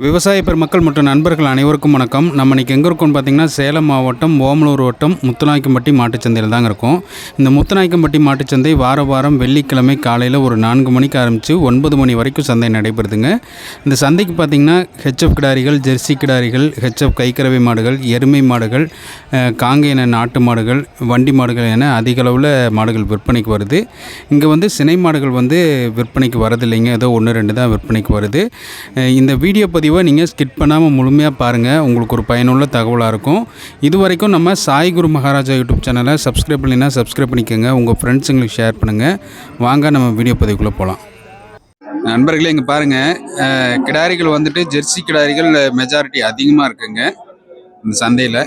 விவசாய பெருமக்கள் மற்றும் நண்பர்கள் அனைவருக்கும் வணக்கம். நம்ம இன்னைக்கு எங்கே இருக்கோம்னு பார்த்தீங்கன்னா சேலம் மாவட்டம் ஓமலூர் வட்டம் முத்துநாய்க்கம்பட்டி மாட்டுச்சந்தையில் தாங்க இருக்கும். இந்த முத்துநாய்க்கம்பட்டி மாட்டுச்சந்தை வார வாரம் வெள்ளிக்கிழமை காலையில் ஒரு நான்கு மணிக்கு ஆரம்பித்து ஒன்பது மணி வரைக்கும் சந்தை நடைபெறுதுங்க. இந்த சந்தைக்கு பார்த்தீங்கன்னா ஹெச்எஃப் கிடாரிகள் ஜெர்சி கிடாரிகள் ஹெச்எஃப் கைக்கறவை மாடுகள் எருமை மாடுகள் அஹ், காங்கேயன நாட்டு மாடுகள் வண்டி மாடுகள் என அதிக அளவில் மாடுகள் விற்பனைக்கு வருது. இங்கே வந்து சினை மாடுகள் வந்து விற்பனைக்கு வரதில்லைங்க. ஏதோ ஒன்று ரெண்டு தான் விற்பனைக்கு வருது. இந்த வீடியோ பதிவு நீங்கள் ஸ்கிப் பண்ணாமல் முழுமையாக பாருங்கள் உங்களுக்கு ஒரு பயனுள்ள தகவலாக இருக்கும். இது வரைக்கும் நம்ம சாய் குரு மகாராஜா யூடியூப் சேனலை சப்ஸ்கிரைப் பண்ணினா சப்ஸ்கிரைப் பண்ணிக்கோங்க. உங்கள் ஃப்ரெண்ட்ஸுங்களுக்கு ஷேர் பண்ணுங்கள் வாங்க நம்ம வீடியோ பதிவுக்குள்ளே போகலாம் நண்பர்களே இங்கே பாருங்கள் கிடாரிகள் வந்துட்டு ஜெர்சி கிடாரிகள் மெஜாரிட்டி அதிகமாக இருக்குங்க. இந்த சந்தையில்.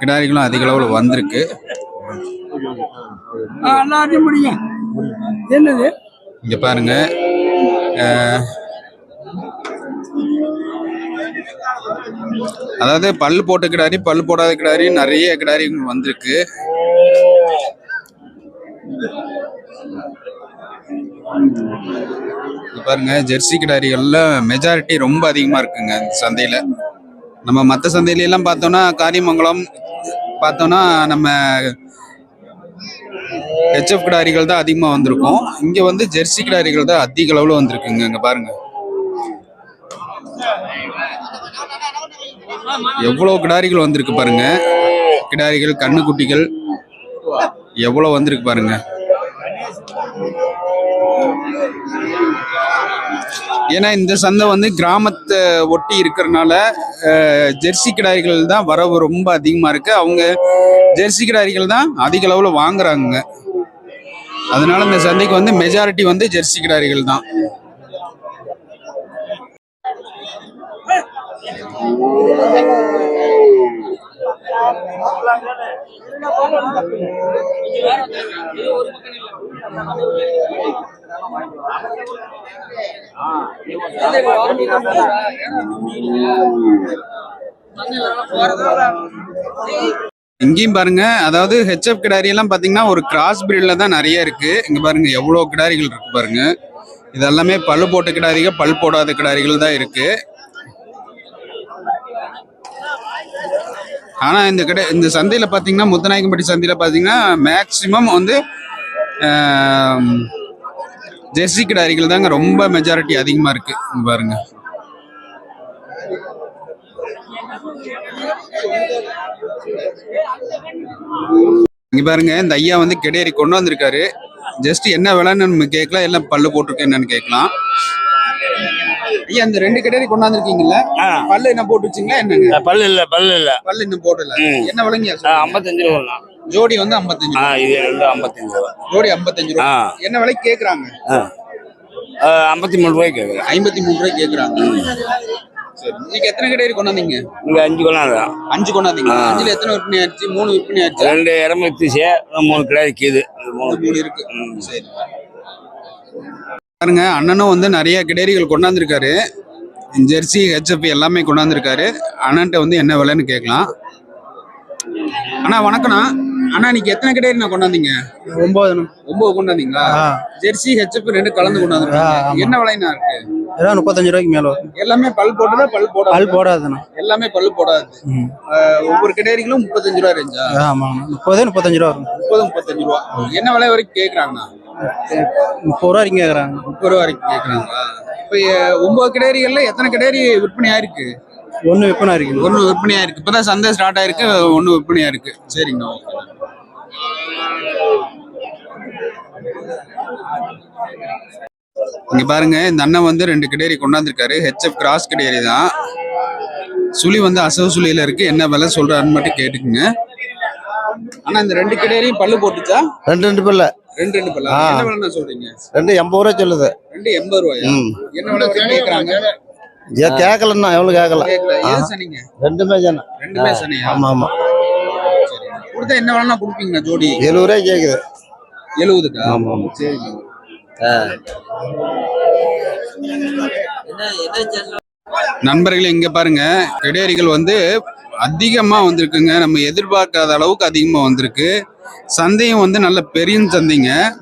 கிடாரிகளும் அதிக அளவில் வந்திருக்கு. இங்க பாருங்க. அஹ், அதாவது பல்லு போட்ட கிடாரி பல்லு போடாத கிடாரி நிறைய கிடாரிகள் வந்திருக்கு. பாருங்க ஜெர்சி கிடாரிகள்ல மெஜாரிட்டி ரொம்ப அதிகமா இருக்குங்க சந்தையில. நம்ம மற்ற சந்தையில எல்லாம் பார்த்தோம்னா காரியமங்கலம் பார்த்தோம்னா நம்ம ஹெச்எஃப் கிடாரிகள் தான் அதிகமாக வந்திருக்கும். இங்கே வந்து ஜெர்சி கிடாரிகள் தான் அதிக அளவில் வந்திருக்குங்க இங்கே பாருங்க. எவ்வளோ கிடாரிகள் வந்திருக்கு பாருங்க. கிடாரிகள் கண்ணுக்குட்டிகள் எவ்வளோ வந்திருக்கு பாருங்க. ஏன்னா இந்த சந்தை வந்து கிராமத்தை ஒட்டி இருக்கிறனால ஜெர்சி கிடாரிகள் தான் வரவு ரொம்ப அதிகமாக இருக்கு. அவங்க ஜெர்சி கிடாரிகள் தான் அதிக அளவில் வாங்குறாங்க. அதனால இந்த சந்தைக்கு வந்து மெஜாரிட்டி வந்து ஜெர்சி கிடாரிகள் தான். இங்கேயும் பாருங்க அதாவது ஹெச்எஃப் கிடாரி எல்லாம் பாத்தீங்கன்னா ஒரு கிராஸ் பிரீட்ல தான் நிறைய இருக்கு. இங்க பாருங்க எவ்வளவு கிடாரிகள் இருக்கு பாருங்க. இதெல்லாமே பல் போட்ட கிடாரிகள் பல் போடாத கிடாரிகள் தான் இருக்கு. ஆனா இந்த கடை இந்த சந்தையில் பார்த்தீங்கன்னா முத்தநாயக்கம்பட்டி சந்தையில் பார்த்தீங்கன்னா மேக்சிமம் வந்து ஆம், ஜெர்சி கிடாரிகள் தாங்க ரொம்ப மெஜாரிட்டி அதிகமா இருக்கு. பாருங்க. இங்க பாருங்க இந்த ஐயா வந்து கெடேரி கொண்டு வந்திருக்காரு. ஜஸ்ட் என்ன விலைன்னு நம்ம கேட்கலாம் எல்லாம் பல்லு போட்டிருக்கு என்னன்னு கேட்கலாம். ஐயா இந்த ரெண்டு கெடேரி கொண்டாந்துருக்கீங்கல்ல. பல்லு என்ன போட்டு வச்சீங்களா என்னங்க? பல்லு இல்ல பல்லு இல்ல. பல்லு இன்னும் போடல. என்ன விலைங்க? ஆ, ஐம்பத்தஞ்சு ரூபா. ஜோடி வந்து ஐம்பத்தஞ்சு இது ரெண்டு ஐம்பத்தஞ்சு ரூபா. ஜோடி ஐம்பத்தஞ்சு ரூபா. என்ன விலைக்கு கேக்குறாங்க? ஐம்பத்தி மூணு ரூபாய்க்கு கேட்குறேன் ஐம்பத்தி மூணு ரூபாய்க்கு கேக்குறாங்க. சரி இன்னைக்கு எத்தனை கடைரி கொண்டாந்தீங்க? இங்க அஞ்சு கொண்டாடுறோம் அஞ்சு கொண்டாந்தீங்க. அஞ்சுல எத்தனை விற்பனை ஆச்சு? மூணு விற்பனை ஆச்சு? ரெண்டு இறமை தீசே மூணு கிடாரி கீது மூணு மூணு இருக்கு. சரி. பாருங்க அண்ணனும் வந்து நிறைய கிடேரிகள் கொண்டாந்துருக்காரு. ஜெர்சி ஹெச்எப் எல்லாமே கொண்டாந்துருக்காரு. அண்ணன்ட்ட வந்து என்ன விலைன்னு கேட்கலாம். அண்ணா வணக்கண்ணா அண்ணா இன்னைக்கு எத்தனை கிடேரி நான் கொண்டாந்தீங்க? ஒன்பது ஒன்பது கொண்டாந்தீங்களா? ஜெர்சி ஹெச்எப் ரெண்டு கலந்து கொண்டாந்துருக்காங்க. ஆமா. என்ன விலைண்ணா இருக்கு? ஏதாவது முப்பத்தஞ்சு ரூபாய்க்கு மேல எல்லாமே பல் போட்டதா பல் போடாது பால் போடாதுண்ணா. எல்லாமே பல்லு போடாது. ஒவ்வொரு கிடேரிகளும் முப்பத்தஞ்சு ரூபா ரேஞ்சா ஆமாம் முப்பது முப்பத்தஞ்சு ரூபா முப்பது முப்பத்தஞ்சு ரூபா. என்ன விலை வரைக்கும் கேக்குறாங்கண்ணா? முப்பது ரூபா வரைக்கும் கேட்குறாங்க முப்பது ரூபா வரைக்கும் கேக்குறாங்களா? இப்ப ஒன்பது கிடேரிகள்ல எத்தனை கிடேரி விற்பனை ஆயிருக்கு? ஒன்று விற்பனை இருக்குது ஒண்ணு விற்பனை ஆயிருக்கு. இப்பதான் சந்தை ஸ்டார்ட் ஆயிருக்கு ஒண்ணு விற்பனை ஆயிருக்கு. சரிங்கண்ணா இங்க பாருங்க இந்த அண்ணன் வந்து ரெண்டு கிடேரி கொண்டாந்துருக்காரு. ஹெச்எஃப் கிராஸ் கிடேரி தான். சுழி வந்து அசவு சுழியில இருக்கு. என்ன விலை சொல்றாருன்னு மட்டும் கேட்டுக்குங்க. ஆனா இந்த ரெண்டு கிடேரியும் பல்லு போட்டுச்சா? ரெண்டு ரெண்டு பிள்ளை ரெண்டு ரெண்டு பல்லா. என்ன விலை சொல்றீங்க? ரெண்டு எண்பது ரூபா சொல்லுது. ரெண்டு எண்பது ரூபாயா? என்ன விலை வரைக்கும் கேக்குறாங்க? ஏ கேட்கலன்னா எவ்வளோ கேட்கல சனிங்க? ரெண்டுமே ஜன ரெண்டுமே சனியா? ஆமா ஆமா. சரி. கொடுத்தா என்ன வேணா கொடுப்பீங்க ஜோடி? எழுபது ரூபாய் கேட்குது எழுபதுக்கா? ஆமா ஆமா. சரிங்க. நண்பர்களே இங்க பாருங்க கிடேரிகள் வந்து அதிகமா வந்திருக்குங்க. நம்ம எதிர்பார்க்காத அளவுக்கு அதிகமா வந்திருக்கு. சந்தையும் வந்து நல்ல பெரிய சந்தைங்க.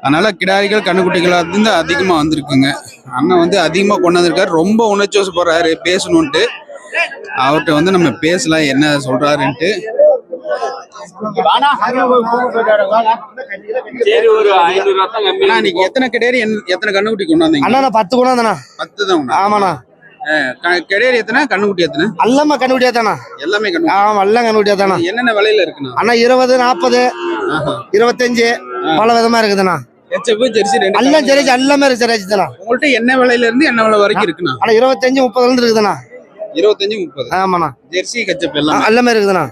அதனால கிடாரிகள் கண்ணுக்குட்டிகள் வந்து அதிகமா வந்திருக்குங்க. அண்ணன் வந்து அதிகமா கொண்டு வந்திருக்காரு ரொம்ப உணர்ச்சி போறாரு. பேசணுன்ட்டு அவர்கிட்ட வந்து நம்ம பேசலாம். என்ன இன்னைக்கு எத்தனை கிடாரி என்- எத்தனை கண்ணுக்குட்டி கொண்டு வந்தீங்க அண்ணா நான் பத்து தானே பத்து தான் ஆமாண்ணா. கிடாரி எத்தனை? கண்ணுக்குட்டி எத்தனை? எல்லாமே கண்டுபிடியா தானே? எல்லாமே கண்ணு ஆமா எல்லாம் கண்டுபிடியா தானே? என்னென்ன விலையில இருக்குண்ணா? அண்ணா இருபது நாற்பது இருபத்தஞ்சு பல விதமா இருக்குதுண்ணா. ஜெர்சி எல்லாம் சரி எல்லாமே சரி தானே? உங்கள்ட்ட என்ன விலையில இருந்து என்ன விலை வரைக்கும் இருக்குண்ணா? அண்ணா இருபத்தஞ்சு முப்பதுல இருந்து இருக்குதுண்ணா. இருபத்தஞ்சு முப்பது. ஆமாண்ணா. ஜெர்சி ஆ, எல்லாம். எல்லாமே இருக்குதுண்ணா.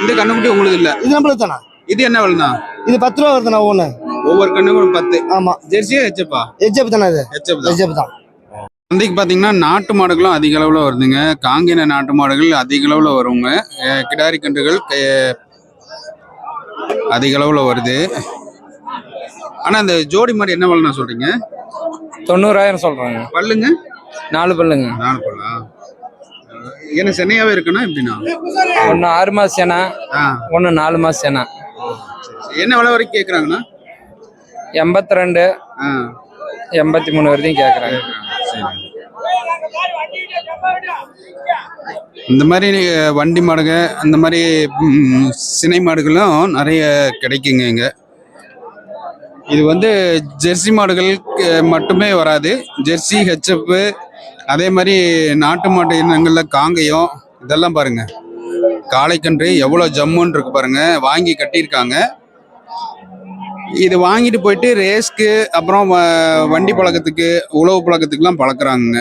இந்த கண்ணுக்குட்டி உங்களுக்கு இல்ல. இது நம்மளுக்கு தானே? இது என்ன விலைண்ணா? இது பத்து ரூபா வருதுண்ணா ஒவ்வொன்று ஒவ்வொரு கண்ணுக்கும் பத்து. ஆமா. ஜெர்சியா ஹெச்எஃப்பா எஜ்ஜப் தானே இது? எஜ்ஜப் தான். சந்தைக்கு பார்த்தீங்கன்னா நாட்டு மாடுகளும் அதிக அளவில் வருதுங்க. காங்கின நாட்டு மாடுகள் அதிக அளவில் வருங்க. கிடாரி கன்றுகள் அதிக அளவில் வருது. ஆனால் இந்த ஜோடி மாடு என்ன விலைண்ணா சொல்றீங்க? தொண்ணூறாயிரம் சொல்றாங்க. பல்லுங்க? நாலு பல்லுங்க. நாலு பல்லா? என்ன சென்னையாவே இருக்குண்ணா எப்படின்னா ஒன்று ஆறு மாச சேனா ஒன்று நாலு மாச சேனா. என்ன விலை வரைக்கும் கேட்குறாங்கண்ணா எண்பத்தி ரெண்டு எண்பத்தி மூணு வரைக்கும் கேட்குறாங்க இந்த மாதிரி வண்டி மாடுங்க அந்த மாதிரி சினை மாடுகளும் நிறைய கிடைக்குங்க இங்கே. இது வந்து ஜெர்சி மாடுகள் மட்டுமே வராது. ஜெர்சி ஹெச்எப் அதே மாதிரி நாட்டு மாட்டு இனங்களில் காங்கயம் இதெல்லாம் பாருங்க. காளைக்கன்று எவ்வளோ ஜம்முன்னு இருக்கு பாருங்க. வாங்கி கட்டியிருக்காங்க. இது வாங்கிட்டு போயிட்டு ரேஸ்க்கு அப்புறம் வ- வண்டி பழக்கத்துக்கு உழவு பழக்கத்துக்குலாம் பழக்கிறாங்க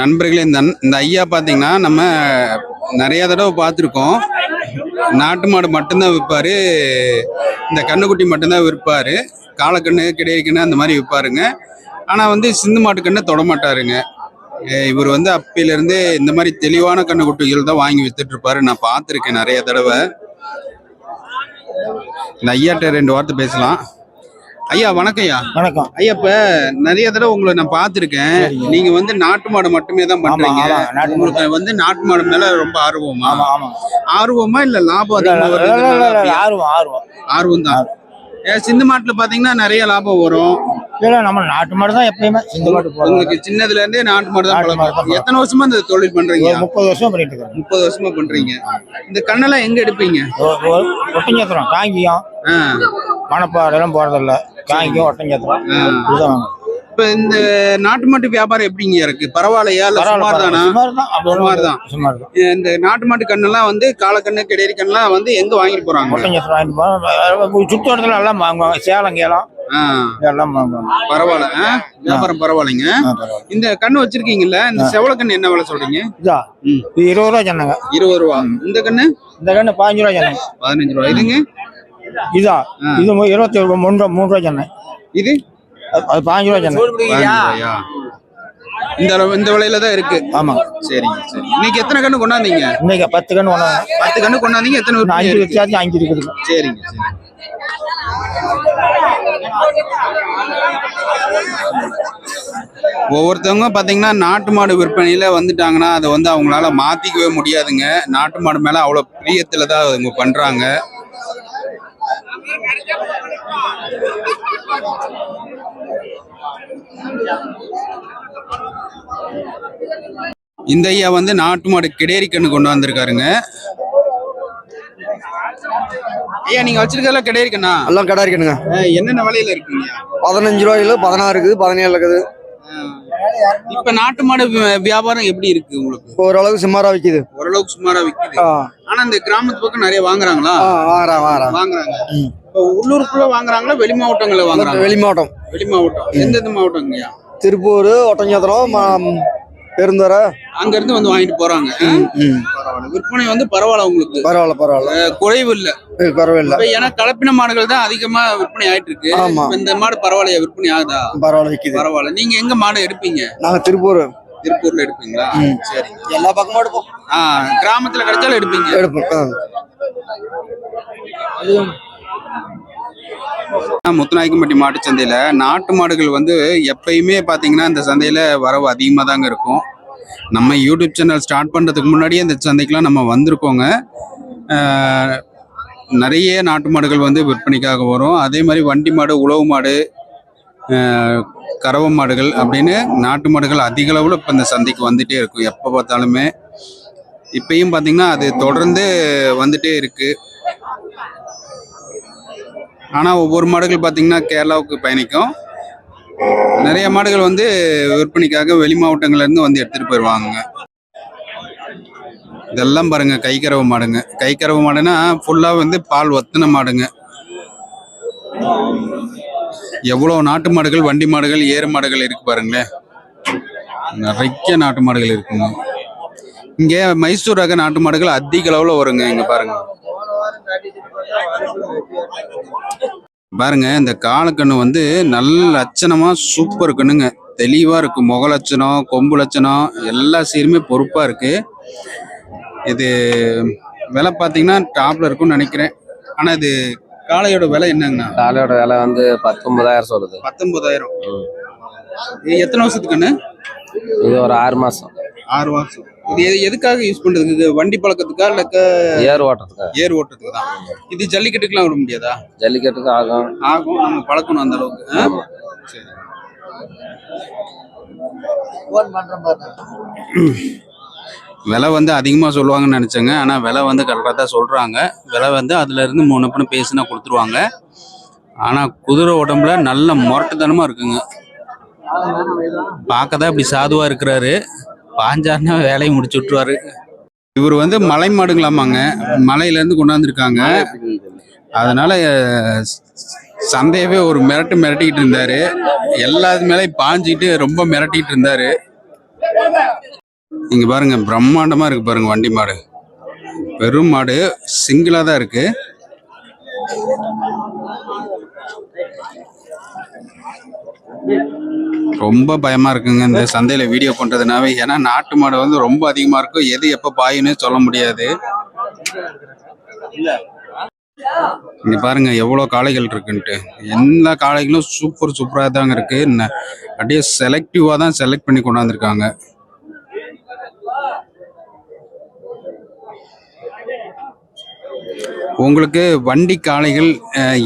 நண்பர்களே இந்த இந்த ஐயா பார்த்தீங்கன்னா நம்ம நிறைய தடவை பார்த்துருக்கோம் நாட்டு மாடு மட்டும்தான் விற்பாரு. இந்த கண்ணுக்குட்டி மட்டும்தான் விற்பாரு. காலக்கண்ணு கிடையக்கண்ணு அந்த மாதிரி விற்பாருங்க. ஆனால் வந்து சிந்து மாட்டு கண்ணை தொட மாட்டாருங்க இவர் வந்து அப்பையிலேருந்து இந்த மாதிரி தெளிவான கண்ணுக்குட்டிகள் தான் வாங்கி வித்துட்டு இருப்பாரு நான் பார்த்துருக்கேன் நிறைய தடவை. இந்த ஐயாட்ட ரெண்டு வார்த்தை பேசலாம். ஐயா வணக்கம் ஐயா வணக்கம். ஐயா இப்ப நிறைய தடவை உங்களை நான் பார்த்திருக்கேன். நீங்க வந்து நாட்டு மாடு மட்டுமே தான் பண்றீங்க. ஆமா, நாட்டு மாடு. உங்களுக்கு வந்து நாட்டு மாடு மேல ரொம்ப ஆர்வமா? ஆர்வமா இல்ல லாபம் அதிகமா ஆர்வம் ஆர்வம். ஆர்வம் தான் சிந்து மாட்டுல பாத்தீங்கன்னா நிறைய லாபம் வரும். இல்ல நம்ம நாட்டு மாடு தான் எப்பயுமே இந்த மாட்டு உங்களுக்கு சின்னதுல இருந்தே நாட்டு மாடு தான் பழக்கம். எத்தனை வருஷமா இந்த தொழில் பண்றீங்க? முப்பது வருஷம் பண்ணிட்டு இருக்கோம் முப்பது வருஷமா பண்றீங்க. இந்த கண்ணெல்லாம் எங்க எடுப்பீங்க? ஒட்டஞ்சத்திரம் காங்கியம் ஆ, மணப்பாறை எல்லாம் போறதில்ல. காங்கியம் ஒட்டஞ்சத்திரம் ஆ. இதுதான். இப்ப இந்த நாட்டு மாட்டு வியாபாரம் எப்படிங்க இருக்கு? பரவாயில்லையா இல்ல சுமார் தானா? சுமார் சுமார் இந்த நாட்டு மாட்டு கண்ணெல்லாம் வந்து காலக்கண்ணு கிடையரி கண்ணெல்லாம் வந்து எங்க வாங்கிட்டு போறாங்க? ஒட்டஞ்சத்திரம் வாங்கிட்டு போறோம். சுத்தோட்டத்துல எல்லாம் வாங்குவாங்க. சேலம் கேலம். பரவாயில்ல? வியாபாரம் பரவாயில்லைங்க. இந்த கண்ணு வச்சிருக்கீங்கல்ல இந்த செவல கண்ணு என்ன விலை சொல்றீங்க? இருபது ரூபா சொன்னாங்க. இருபது ரூபா. இந்த கண்ணு? இந்த கண்ணு பாஞ்சு ரூபா சொன்னாங்க. பதினஞ்சு ரூபா. இதுங்க? இதா. இது இருபத்தி ஒரு மூணு மூணு ரூபா சொன்னேன். இது? அது- பாஞ்சு ரூபா ரூபாயா? இந்த அளவு இந்த விலையில தான் இருக்கு. ஆமா. சரிங்க சரி. இன்னைக்கு எத்தனை கண்ணு கொண்டாந்தீங்க? இன்னைக்கு பத்து கண்ணு ஒண்ணு பத்து கண்ணு கொண்டாந்தீங்க எத்தனை அஞ்சு? வச்சாச்சு அஞ்சு இருக்குது. சரிங்க சரி. ஒவ்வொருத்தவங்க பார்த்தீங்கன்னா நாட்டு மாடு விற்பனையில வந்துட்டாங்கன்னா அதை வந்து அவங்களால மாத்திக்கவே முடியாதுங்க. நாட்டு மாடு மேல அவ்வளோ பிரியத்துல தான் அவங்க பண்றாங்க. இந்த ஐயா வந்து நாட்டு மாடு கிடேரி கண்ணு கொண்டு வந்திருக்காருங்க. ஐயா நீங்க வச்சிருக்கல கிடேரி கண்ணா? எல்லாம் கடை இருக்குங்க அஹ் என்னென்ன விலையில இருக்குங்க? பதினஞ்சு ரூபாயில பதினாறு இருக்குது பதினேழு இருக்குது. இப்ப நாட்டு மாடு வியாபாரம் எப்படி இருக்கு உங்களுக்கு? ஓரளவுக்கு சுமாரா விற்கிது ஓரளவுக்கு சுமாரா விக்குது. ஆனா இந்த கிராமத்து பக்கம் நிறைய வாங்குறாங்களா? வாரேன் வாங்குறாங்க இப்ப உள்ளூருக்குள்ள வாங்குறாங்களா வெளி மாவட்டங்கள்ல வாங்குறாங்க வெளி மாவட்டம். வெளி மாவட்டம். எந்தெந்த மாவட்டங்கய்யா? திருப்பூர் ஒட்டஞ்சத்திரம் ம- பெருந்தோரா அங்க இருந்து வந்து வாங்கிட்டு போறாங்க. பரவாயில்ல. விற்பனை வந்து பரவாயில்ல உங்களுக்கு. பரவாயில்ல பரவாயில்ல. குறைவு இல்ல. பரவாயில்ல. ஏன்னா கலப்பின மாடுகள் தான் அதிகமா விற்பனை ஆயிட்டு இருக்கு இந்த மாடு பரவாயில்லையா? விற்பனை ஆகுதா? பரவாயில்ல விக்குது. பரவாயில்ல. நீங்க எங்க மாடு எடுப்பீங்க? நாங்க திருப்பூர். திருப்பூர்ல எடுப்பீங்களா? சரி எல்லா பக்கமும் எடுப்போம். கிராமத்துல கிடைச்சாலும் எடுப்பீங்க. எடுப்போம். முத்துநாயக்கம்பட்டி மாட்டு சந்தையில் நாட்டு மாடுகள் வந்து எப்பயுமே பார்த்தீங்கன்னா இந்த சந்தையில் வரவு அதிகமாக தாங்க இருக்கும். நம்ம யூடியூப் சேனல் ஸ்டார்ட் பண்ணுறதுக்கு முன்னாடியே இந்த சந்தைக்கெலாம் நம்ம வந்திருக்கோங்க. நிறைய நாட்டு மாடுகள் வந்து விற்பனைக்காக வரும். அதே மாதிரி வண்டி மாடு உழவு மாடு கறவை மாடுகள் அப்படின்னு நாட்டு மாடுகள் அதிக அளவில் இப்போ இந்த சந்தைக்கு வந்துட்டே இருக்கும். எப்போ பார்த்தாலுமே. இப்பயும் பார்த்தீங்கன்னா அது தொடர்ந்து வந்துட்டே இருக்குது ஆனால் ஒவ்வொரு மாடுகள் பார்த்தீங்கன்னா கேரளாவுக்கு பயணிக்கும். நிறைய மாடுகள் வந்து விற்பனைக்காக வெளி மாவட்டங்கள்லேருந்து வந்து எடுத்துகிட்டு போயிடுவாங்க இதெல்லாம் பாருங்க கைக்கறவை மாடுங்க. கைக்கறவை மாடுனா ஃபுல்லாக வந்து பால் ஒத்தின மாடுங்க. எவ்வளோ நாட்டு மாடுகள் வண்டி மாடுகள் ஏறு மாடுகள் இருக்கு பாருங்களேன். நிறைய நாட்டு மாடுகள் இருக்குங்க. இங்கே மைசூர் ரக நாட்டு மாடுகள் அதிக அளவில் வருங்க இங்கே பாருங்கள் பாருங்க இந்த காலக்கண்ணு வந்து நல்ல லட்சணமா சூப்பர் கண்ணுங்க. தெளிவா இருக்கு முக லட்சணம் கொம்பு லட்சணம் எல்லா சீருமே பொறுப்பா இருக்கு. இது விலை பார்த்தீங்கன்னா டாப்ல இருக்கும்னு நினைக்கிறேன். ஆனா இது காளையோட விலை என்னங்கண்ணா? காலையோட விலை வந்து பத்தொன்பதாயிரம் சொல்லுது. பத்தொன்பதாயிரம். இது எத்தனை வருஷத்துக்கு கண்ணு? இது ஒரு ஆறு மாசம். ஆறு வருஷம் இது எது- எதுக்காக யூஸ் பண்றதுக்கு இது வண்டி பழக்கத்துக்கா இல்ல ஏர் ஓட்டுறதுக்கு? ஏர் ஓட்டுறதுக்கு தான் இது ஜல்லிக்கட்டுக்குலாம் விட முடியாதா? ஜல்லிக்கட்டுக்கு ஆகும். ஆகும். நம்ம பழக்கணும் அந்த அளவுக்கு. விலை வந்து அதிகமாக சொல்லுவாங்கன்னு நினச்சேங்க. ஆனால் விலை வந்து கரெக்டாக தான் சொல்கிறாங்க விலை வந்து அதுலேருந்து மூணு பண்ணு பேசுனா கொடுத்துருவாங்க. ஆனால் குதிரை உடம்புல நல்ல முரட்டுத்தனமாக இருக்குங்க. பார்க்க தான் இப்படி சாதுவாக இருக்கிறாரு. பாஞ்சாருன்னா வேலையை முடிச்சு விட்ருவாரு இவர் வந்து மலை மாடுங்களாமாங்க. மலையிலேருந்து கொண்டாந்துருக்காங்க. அதனால சந்தையவே ஒரு மிரட்டு மிரட்டிக்கிட்டு இருந்தாரு. எல்லாத்து மேலே பாஞ்சிக்கிட்டு ரொம்ப மிரட்டிக்கிட்டு இருந்தாரு. இங்க பாருங்க பிரம்மாண்டமா இருக்கு பாருங்க வண்டி மாடு. பெரும் மாடு சிங்கிளா தான் இருக்கு. ரொம்ப பயமா இருக்குங்க இந்த சந்தையில வீடியோ பண்றதுனாவே. ஏன்னா நாட்டு மாடு வந்து ரொம்ப அதிகமா இருக்கும். எது எப்ப பாயுன்னு சொல்ல முடியாது. இங்க பாருங்க எவ்வளவு காளைகள் இருக்குன்ட்டு. எல்லா காளைகளும் சூப்பர் சூப்பரா தாங்க இருக்கு. ந- அப்படியே செலக்டிவா தான் செலக்ட் பண்ணி கொண்டாந்துருக்காங்க. உங்களுக்கு வண்டி காளைகள்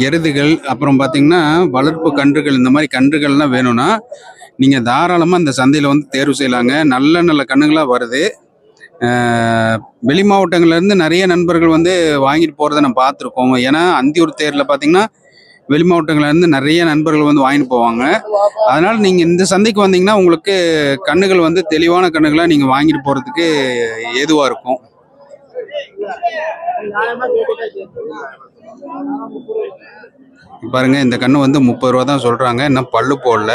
எருதுகள் அப்புறம் பார்த்தீங்கன்னா வளர்ப்பு கன்றுகள் இந்த மாதிரி கன்றுகள்லாம் வேணும்னா நீங்கள் தாராளமாக இந்த சந்தையில் வந்து தேர்வு செய்யலாங்க. நல்ல நல்ல கன்றுகளாக வருது. வெளி மாவட்டங்கள்லேருந்து நிறைய நண்பர்கள் வந்து வாங்கிட்டு போகிறத நம்ம பார்த்துருக்கோம். ஏன்னா அந்தியூர் தேரில் பார்த்தீங்கன்னா வெளி மாவட்டங்கள்லேருந்து நிறைய நண்பர்கள் வந்து வாங்கிட்டு போவாங்க. அதனால் நீங்கள் இந்த சந்தைக்கு வந்தீங்கன்னா உங்களுக்கு கண்ணுகள் வந்து தெளிவான கண்ணுகளாக நீங்கள் வாங்கிட்டு போகிறதுக்கு ஏதுவாக இருக்கும். பாருங்க இந்த கண்ணு வந்து முப்பது ரூபா தான் சொல்றாங்க. இன்னும் பல்லு போடல.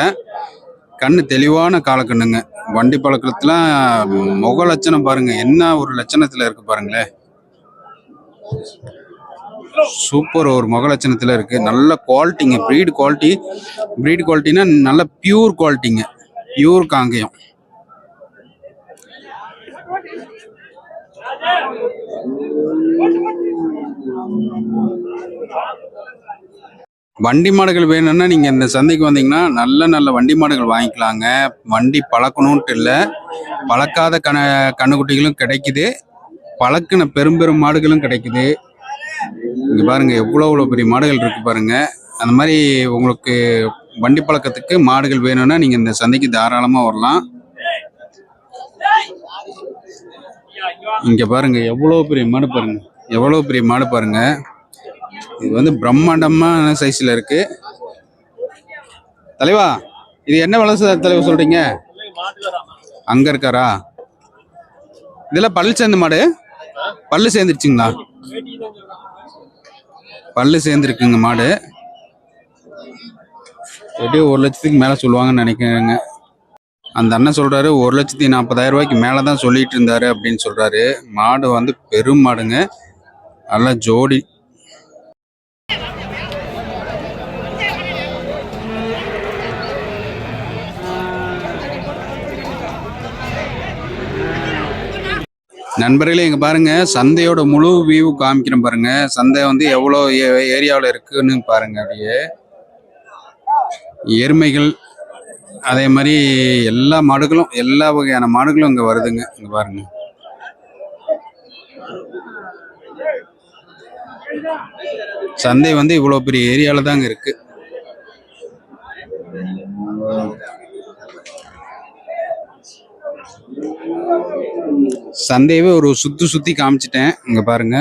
கண்ணு தெளிவான காலக்கண்ணுங்க. வண்டி பழக்கத்துலாம் முக லட்சணம் பாருங்க. என்ன ஒரு லட்சணத்துல இருக்கு பாருங்களேன் சூப்பர் ஒரு முக லட்சணத்துல இருக்கு. நல்ல குவாலிட்டிங்க ப்ரீடு குவாலிட்டி ப்ரீடு குவாலிட்டினா நல்ல பியூர் குவாலிட்டிங்க பியூர் காங்கேயம். வண்டி மாடுகள் வேணும்னா நீங்க இந்த சந்தைக்கு வந்தீங்கன்னா நல்ல நல்ல வண்டி மாடுகள் வாங்கிக்கலாங்க. வண்டி பழக்கணும்ட்டு இல்லை. பழக்காத கண கண்ணுக்குட்டிகளும் கிடைக்குது. பழக்கின பெரும் பெரும் மாடுகளும் கிடைக்குது. இங்க பாருங்க எவ்வளோ அவ்வளோ பெரிய மாடுகள் இருக்கு பாருங்க. அந்த மாதிரி உங்களுக்கு வண்டி பழக்கத்துக்கு மாடுகள் வேணும்னா நீங்க இந்த சந்தைக்கு தாராளமா வரலாம். இங்க பாருங்க எவ்வளோ பெரிய மாடு பாருங்க. எவ்வளோ பெரிய மாடு பாருங்க. இது வந்து பிரம்மாண்டமான சைஸ்ல இருக்கு. தலைவா இது என்ன விலை சார் தலைவர் சொல்றீங்க? அங்க இருக்காரா? இதெல்லாம் பல்லு சேர்ந்த மாடு? பல்லு சேர்ந்துருச்சுங்களா? பல்லு சேர்ந்துருக்குங்க மாடு. எப்படியும் ஒரு லட்சத்துக்கு மேல சொல்லுவாங்கன்னு நினைக்கிறேங்க. அந்த அண்ணன் சொல்றாரு ஒரு லட்சத்தி நாற்பதாயிரம் ரூபாய்க்கு மேலே தான் சொல்லிட்டு இருந்தாரு அப்படின்னு சொல்றாரு. மாடு வந்து பெரும் மாடுங்க. நல்லா ஜோடி நண்பர்களே இங்கே பாருங்க. சந்தையோட முழு வியூ காமிக்கிறோம் பாருங்க. சந்தை வந்து எவ்வளோ ஏரியாவில் இருக்குன்னு பாருங்க அப்படியே. எருமைகள் அதே மாதிரி எல்லா மாடுகளும் எல்லா வகையான மாடுகளும் இங்கே வருதுங்க. இங்க பாருங்க. சந்தை வந்து இவ்வளோ பெரிய ஏரியாவில் தாங்க இருக்கு. சந்தையவே ஒரு சுத்தி சுத்தி காமிச்சிட்டேன். இங்க பாருங்க.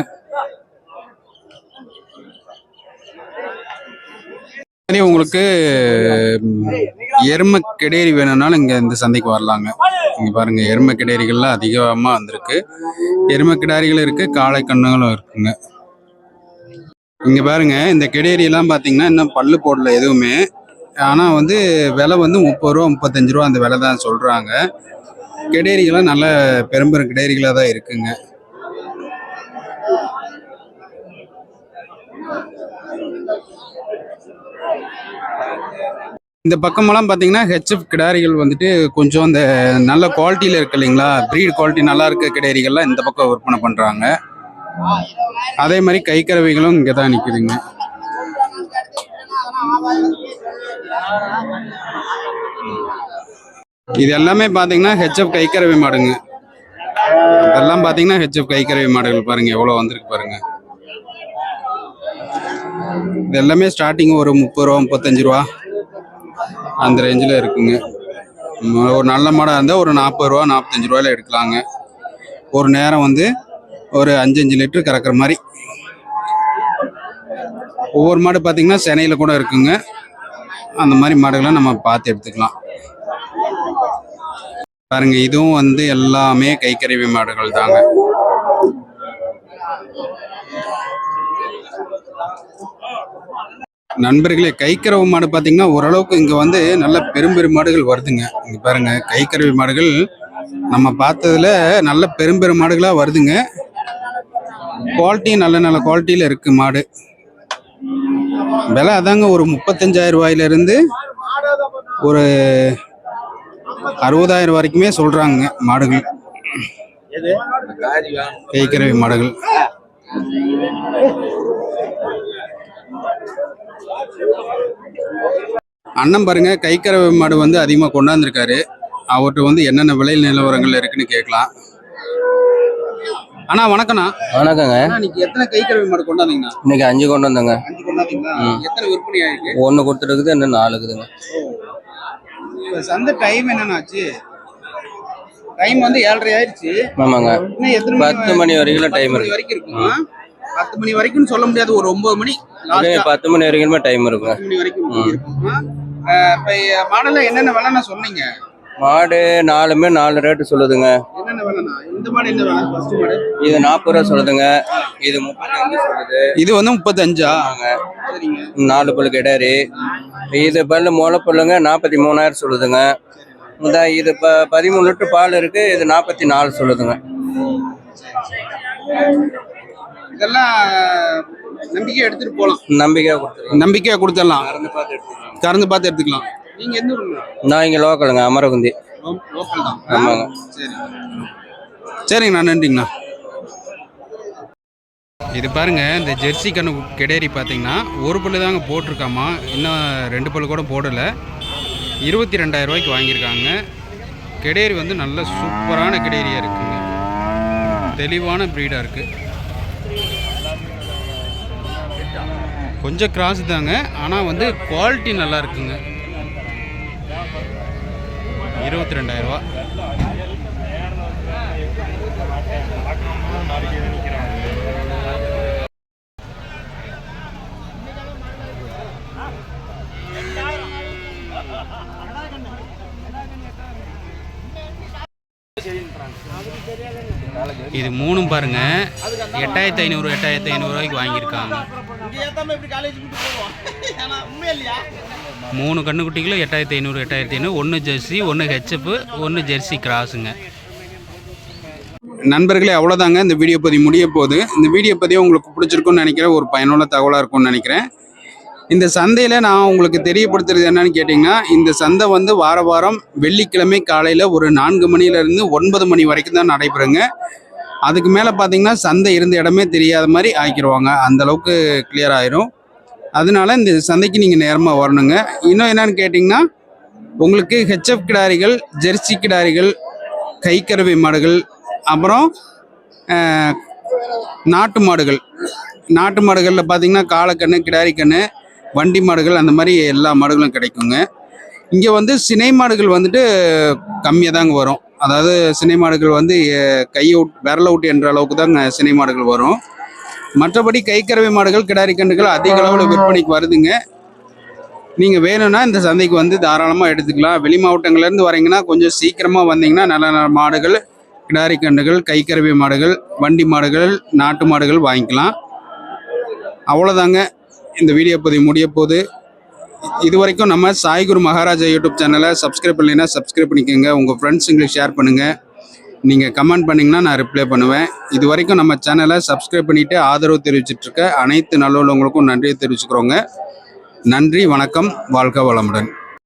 உங்களுக்கு எருமை கிடேரி வேணும்னாலும் இங்க இந்த சந்தைக்கு வரலாங்க. இங்க பாருங்க எருமை கிடேரிகள்லாம் அதிகமா வந்திருக்கு. எருமை கிடாரிகள் இருக்கு காளை கண்ணுகளும் இருக்குங்க. இங்க பாருங்க இந்த கிடேரி எல்லாம் பாத்தீங்கன்னா இன்னும் பல்லு போடல எதுவுமே. ஆனா வந்து விலை வந்து முப்பது ரூபா முப்பத்தஞ்சு ரூபா அந்த விலை தான் சொல்றாங்க. கிடேரிகள்லாம் நல்ல பெரும்பெரும் கிடேரிகளாக தான் இருக்குங்க. இந்த பக்கமெல்லாம் பார்த்தீங்கன்னா ஹெச்எஃப் கிடாரிகள் வந்துட்டு கொஞ்சம் இந்த நல்ல குவாலிட்டியில் இருக்கு இல்லைங்களா? ப்ரீட் குவாலிட்டி நல்லா இருக்க கிடாரிகள்லாம் இந்த பக்கம் விற்பனை பண்ணுறாங்க அதே மாதிரி கைக்கறவைகளும் இங்கே தான் நிற்குதுங்க இது எல்லாமே பார்த்தீங்கன்னா ஹெச்எஃப் கைக்கரவை மாடுங்க. இதெல்லாம் பார்த்தீங்கன்னா ஹெச்எஃப் கைக்கரவை மாடுகள் பாருங்க. எவ்வளோ வந்திருக்கு பாருங்க. இது எல்லாமே ஸ்டார்டிங் ஒரு முப்பது ரூபா முப்பத்தஞ்சு ரூபா அந்த ரேஞ்சில் இருக்குங்க. ஒரு நல்ல மாடாக இருந்தால் ஒரு நாற்பது ரூபா நாற்பத்தஞ்சு ரூபாயில எடுக்கலாங்க. ஒரு நேரம் வந்து ஒரு அஞ்சஞ்சு லிட்டர் கறக்கிற மாதிரி. ஒவ்வொரு மாடு பார்த்தீங்கன்னா சென்னையில் கூட இருக்குங்க. அந்த மாதிரி மாடுகளை நம்ம பார்த்து எடுத்துக்கலாம். பாருங்க இதுவும் வந்து எல்லாமே கைக்கருவி மாடுகள் தாங்க. நண்பர்களே கைக்கறவை மாடு பார்த்தீங்கன்னா ஓரளவுக்கு இங்கே வந்து நல்ல பெரும்பெரும் மாடுகள் வருதுங்க. இங்கே பாருங்க கைக்கறவை மாடுகள் நம்ம பார்த்ததுல நல்ல பெரும்பெரும் மாடுகளாக வருதுங்க. குவாலிட்டி நல்ல நல்ல குவாலிட்டியில் இருக்கு மாடு. விலை அதாங்க ஒரு முப்பத்தஞ்சாயிரம் ரூபாயிலிருந்து ஒரு அறுபதாயிரம் வரைக்குமே சொல்றாங்க மாடுகள். கைக்கறவை மாடுகள். அண்ணன் பாருங்க கைக்கறவை மாடு வந்து அதிகமாக கொண்டாந்துருக்காரு. அவர்கிட்ட வந்து என்னென்ன விலை நிலவரங்கள் இருக்குன்னு கேட்கலாம். அண்ணா வணக்கண்ணா வணக்கங்க. இன்னைக்கு எத்தனை கைக்கறவை மாடு கொண்டாந்தீங்கண்ணா? இன்னைக்கு அஞ்சு கொண்டு வந்தேங்க அஞ்சு கொண்டாந்தீங்களா? எத்தனை விற்பனை ஆயிருக்கு ஒன்று கொடுத்துருக்குது இன்னும் நாலு இருக்குதுங்க இப்ப சந்தை டைம் என்னன்னாச்சு? டைம் வந்து ஏழரை ஆயிடுச்சு. ஆமாங்க. இன்னும் எத்தனை பத்து மணி வரைக்கும் டைம் இருக்கு. வரைக்கும் இருக்குமா? பத்து மணி வரைக்கும் சொல்ல முடியாது. ஒரு ஒன்பது மணி. பத்து மணி வரைக்குமே டைம் பத்து மணி வரைக்கும் இருக்குமா? இப்ப மாடல்ல என்னென்ன விலைன்னு சொன்னீங்க. மாடு நாலுமே நாலு ரேட்டு சொல்லுதுங்க. இது நாற்பது ரூபா சொல்லுதுங்க. இது முப்பத்தஞ்சு சொல்லுது. இது வந்து முப்பத்தஞ்சா? சரிங்க. நாலு பல்லு கிடாரி இது பல்லு முளை பல்லுங்க நாற்பத்தி மூணாயிரம் சொல்லுதுங்க. இந்த இது ப பதிமூணு லிட்டர் பால் இருக்கு. இது நாற்பத்தி நாலு சொல்லுதுங்க. இதெல்லாம் நம்பிக்கையா எடுத்துட்டு போலாம். நம்பிக்கையாக கொடுத்துருங்க. நம்பிக்கையா கொடுத்துடலாம். மறந்து பார்த்து எடுத்துக்கலாம். கறந்து பார்த்து எடுத்துக்கலாம். நீங்க எந்த நான் இங்கே லோக்கலுங்க அமரகுந்தி. லோக்கல் தான். ஆமாங்க. சரி. சரிங்கண்ணா நன்றிங்கண்ணா இது பாருங்க இந்த ஜெர்சி கண்ணு கிடேரி பார்த்தீங்கன்னா ஒரு பல்லு தாங்க போட்டிருக்காமா. இன்னும் ரெண்டு பல்லு கூட போடலை. இருபத்தி ரெண்டாயிரம் ரூபாய்க்கு வாங்கியிருக்காங்க. கிடேரி வந்து நல்ல சூப்பரான கிடேரியாக இருக்குங்க. தெளிவான ப்ரீடாக இருக்கு. கொஞ்சம் கிராஸ் தாங்க ஆனால் வந்து குவாலிட்டி நல்லா இருக்குங்க. இருபத்தி ரெண்டாயிரம் ரூபா இது மூணும் பாருங்க. எட்டாயிரத்தி ஐநூறு எட்டாயிரத்தி ஐநூறு ரூபாய்க்கு வாங்கியிருக்காங்க மூணு கண்ணுக்குட்டிகளும் எட்டாயிரத்தி ஐநூறு எட்டாயிரத்தி ஐநூறு. ஒன்று ஜெர்சி ஒன்று ஹெச்எப்பு ஒன்று ஜெர்சி கிராஸுங்க. நண்பர்களே அவ்வளோதாங்க. இந்த வீடியோ பதிவு முடிய போகுது. இந்த வீடியோ பதிவு உங்களுக்கு பிடிச்சிருக்குன்னு நினைக்கிறேன் ஒரு பயனுள்ள தகவலாக இருக்கும்னு நினைக்கிறேன். இந்த சந்தையில் நான் உங்களுக்கு தெரியப்படுத்துறது என்னன்னு கேட்டிங்கன்னா இந்த சந்தை வந்து வார வாரம் வெள்ளிக்கிழமை காலையில் ஒரு நான்கு மணிலேருந்து ஒன்பது மணி வரைக்கும் தான் நடைபெறுங்க. அதுக்கு மேலே பார்த்தீங்கன்னா சந்தை இருந்த இடமே தெரியாத மாதிரி ஆக்கிடுவாங்க அந்தளவுக்கு கிளியர் ஆயிரும். அதனால இந்த சந்தைக்கு நீங்கள் நேரமாக வரணுங்க. இன்னும் என்னன்னு கேட்டிங்கன்னா உங்களுக்கு ஹெச்எஃப் கிடாரிகள் ஜெர்சி கிடாரிகள் கைக்கறவை மாடுகள் அப்புறம் நாட்டு மாடுகள். நாட்டு மாடுகளில் பார்த்தீங்கன்னா காலக்கண்ணு கிடாரிக்கண்ணு வண்டி மாடுகள் அந்த மாதிரி எல்லா மாடுகளும் கிடைக்குங்க. இங்கே வந்து சினை மாடுகள் வந்துட்டு கம்மியாக தாங்க வரும். அதாவது சினை மாடுகள் வந்து கையை விட் விரல விட்டு என்ற அளவுக்கு தாங்க சினை மாடுகள் வரும். மற்றபடி கைக்கறவை மாடுகள் கிடாரி கன்றுகள் அதிக அளவில் விற்பனைக்கு வருதுங்க. நீங்கள் வேணும்னா இந்த சந்தைக்கு வந்து தாராளமாக எடுத்துக்கலாம். வெளி மாவட்டங்கள்லேருந்து வரீங்கன்னா கொஞ்சம் சீக்கிரமாக வந்தீங்கன்னா நல்ல நல்ல மாடுகள் கிடாரி கன்றுகள் கைக்கறவை மாடுகள் வண்டி மாடுகள் நாட்டு மாடுகள் வாங்கிக்கலாம். அவ்வளோதாங்க இந்த வீடியோ பதிவு முடிய போது இது வரைக்கும் நம்ம சாய்குரு மகாராஜா யூடியூப் சேனலை சப்ஸ்கிரைப் பண்ணலைன்னா சப்ஸ்கிரைப் பண்ணிக்கோங்க. உங்கள் ஃப்ரெண்ட்ஸுங்களுக்கு ஷேர் பண்ணுங்கள் நீங்கள் கமெண்ட் பண்ணிங்கன்னா நான் ரிப்ளை பண்ணுவேன். இது வரைக்கும் நம்ம சேனலை சப்ஸ்கிரைப் பண்ணிவிட்டு ஆதரவு தெரிவிச்சிட்ருக்க அனைத்து நல்லுள்ளவங்களுக்கும் நன்றியை தெரிவிச்சுக்கிறோங்க. நன்றி வணக்கம் வாழ்க வளமுடன்.